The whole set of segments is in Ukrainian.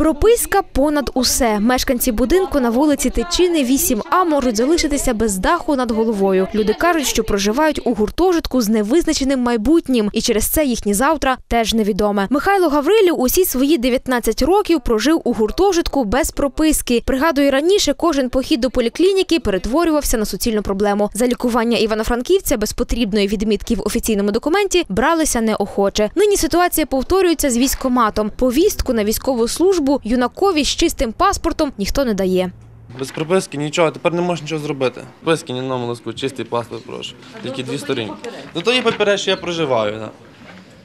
Прописка понад усе. Мешканці будинку на вулиці Тичини 8А можуть залишитися без даху над головою. Люди кажуть, що проживають у гуртожитку з невизначеним майбутнім, і через це їхнє завтра теж невідоме. Михайло Гаврилів усі свої 19 років прожив у гуртожитку без прописки. Пригадує, раніше кожен похід до поліклініки перетворювався на суцільну проблему. За лікування івано-франківця без потрібної відмітки в офіційному документі бралися неохоче. Нині ситуація повторюється з військоматом. Повістку на військову службу юнакові з чистим паспортом ніхто не дає. Без приписки нічого, тепер не можеш нічого зробити. Приписки ні на молоску, чистий паспорт, прошу. Тільки дві сторінки. Ну то є папірець, що я проживаю. Да.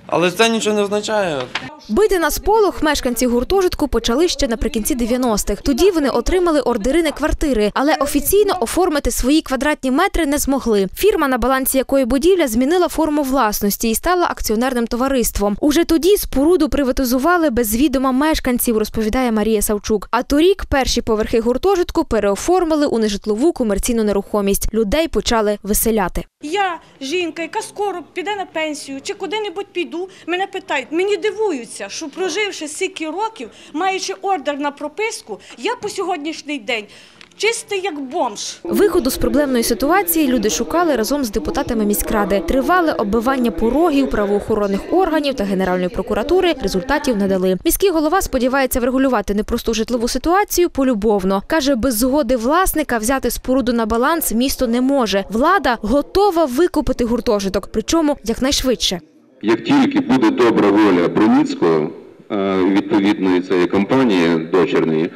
Але це нічого не означає. Бити на сполох мешканці гуртожитку почали ще наприкінці 90-х. Тоді вони отримали ордери на квартири, але офіційно оформити свої квадратні метри не змогли. Фірма, на балансі якої будівля змінила форму власності і стала акціонерним товариством. Уже тоді споруду приватизували без відома мешканців, розповідає Марія Савчук. А торік перші поверхи гуртожитку переоформили у нежитлову комерційну нерухомість. Людей почали виселяти. Я жінка, яка скоро піде на пенсію чи куди-небудь піду, мене питають, мені дивуються, що проживши стільки років, маючи ордер на прописку, я по сьогоднішній день чистий як бомж. Виходу з проблемної ситуації люди шукали разом з депутатами міськради. Тривали оббивання порогів правоохоронних органів та Генеральної прокуратури. Результатів не дали. Міський голова сподівається врегулювати непросту житлову ситуацію полюбовно. Каже, без згоди власника взяти споруду на баланс місто не може. Влада готова викупити гуртожиток, причому якнайшвидше. Як тільки буде добра воля Броніцького, е, відповідної цієї компанії дочерної,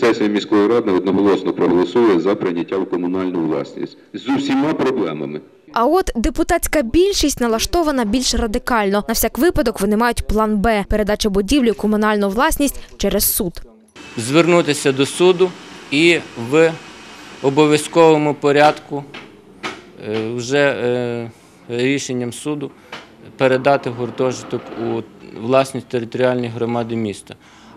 сесія міської ради одноголосно проголосує за прийняття в комунальну власність з усіма проблемами. А от депутатська більшість налаштована більш радикально. На всяк випадок вони мають план Б передача будівлі у комунальну власність через суд. звернутися до суду і в обов'язковому порядку е, вже е, рішенням суду передати гуртожиток у власність територіальної громади міста.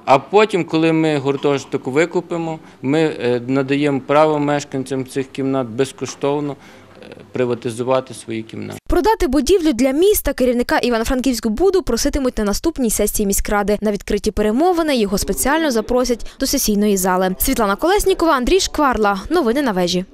А потім, коли ми гуртожиток викупимо, ми е, надаємо право мешканцям цих кімнат безкоштовно е, приватизувати свої кімнати. Продати будівлю для міста керівника Івано-Франківськбуду проситимуть на наступній сесії міськради. На відкриті перемовини його спеціально запросять до сесійної зали. Світлана Колеснікова, Андрій Шкварла. Новини на вежі.